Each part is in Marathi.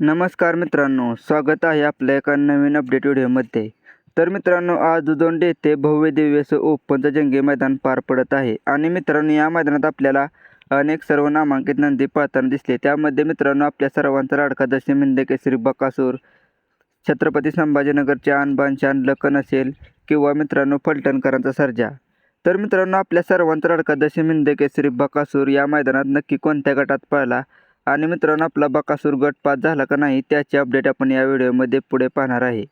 नमस्कार मित्रांनो स्वागत आहे आपल्या एका नवीन अपडेट व्हिडिओमध्ये. तर मित्रांनो आज उदोंडे येथे भव्य दिव्य असं ओपनचं जंगी मैदान पार पडत आहे. आणि मित्रांनो या मैदानात आपल्याला अनेक सर्व नामांकित नंदी पाहताना दिसले. त्यामध्ये मित्रांनो आपल्या सर्वांचा लाडका जसे मिंदे केसरी बकासूर छत्रपती संभाजीनगरचे आणबान शान लखन असेल किंवा मित्रांनो फलटणकरांचा सर्जा. तर मित्रांनो आपल्या सर्वांचा लाडका जसे मिंदे केसरी बकासूर या मैदानात नक्की कोणत्या गटात पाहिला आणि मित्रांनो आपला बकासूर गट पास झाला का नाही त्याची अपडेट आपण या व्हिडिओमध्ये पुढे पाहणार आहे.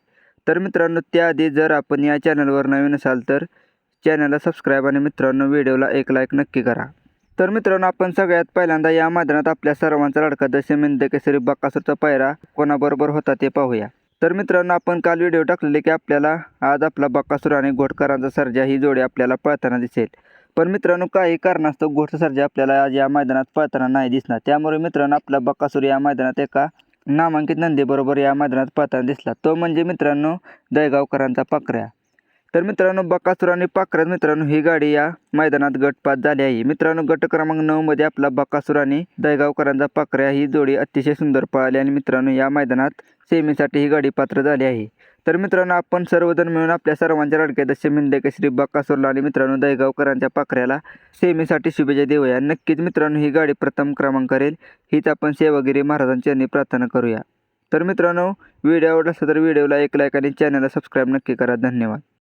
तर मित्रांनो त्याआधी जर आपण या चॅनलवर नवीन असाल तर चॅनलला सबस्क्राईब आणि मित्रांनो व्हिडिओला एक लाईक नक्की करा. तर मित्रांनो आपण सगळ्यात पहिल्यांदा या मैदानात आपल्या सर्वांचा लडका दशमिंद केसरी बकासूरचा पायरा कोणाबरोबर होता ते पाहूया. तर मित्रांनो आपण काल व्हिडिओ टाकलेले की आपल्याला आज आपला बकासूर आणि घोटकरांचा सर्जा ही जोडी आपल्याला पळताना दिसेल. पण मित्रांनो काही कारणास्तव घोटचा आपल्याला आज या मैदानात पळताना नाही दिसणार. त्यामुळे मित्रांनो आपला बकासूर या मैदानात एका नामांकित नंदीबरोबर या मैदानात पळताना दिसला. तो म्हणजे मित्रांनो दयगावकरांचा पाकऱ्या. तर मित्रांनो बकासूर आणि पाकऱ्यात मित्रांनो ही गाडी या मैदानात गटपात झाली आहे. मित्रांनो गट क्रमांक नऊमध्ये आपला बकासूर आणि दहीगावकरांचा पाखऱ्या ही जोडी अतिशय सुंदर पळाली आणि मित्रांनो या मैदानात सेमीसाठी ही गाडी पात्र झाली आहे. तर मित्रांनो आपण सर्वजण मिळून आपल्या सर्वांच्या लडक्या दशमी मिंदे श्री आणि मित्रांनो दहीगावकरांच्या पाखऱ्याला सेमीसाठी शुभेच्छा देऊया. नक्कीच मित्रांनो ही गाडी प्रथम क्रमांक करेल हीच आपण सेवागिरी महाराजांची यांनी प्रार्थना करूया. तर मित्रांनो व्हिडिओ आवडला असता तर व्हिडिओला एक लाईक आणि चॅनलला सबस्क्राईब नक्की करा. धन्यवाद.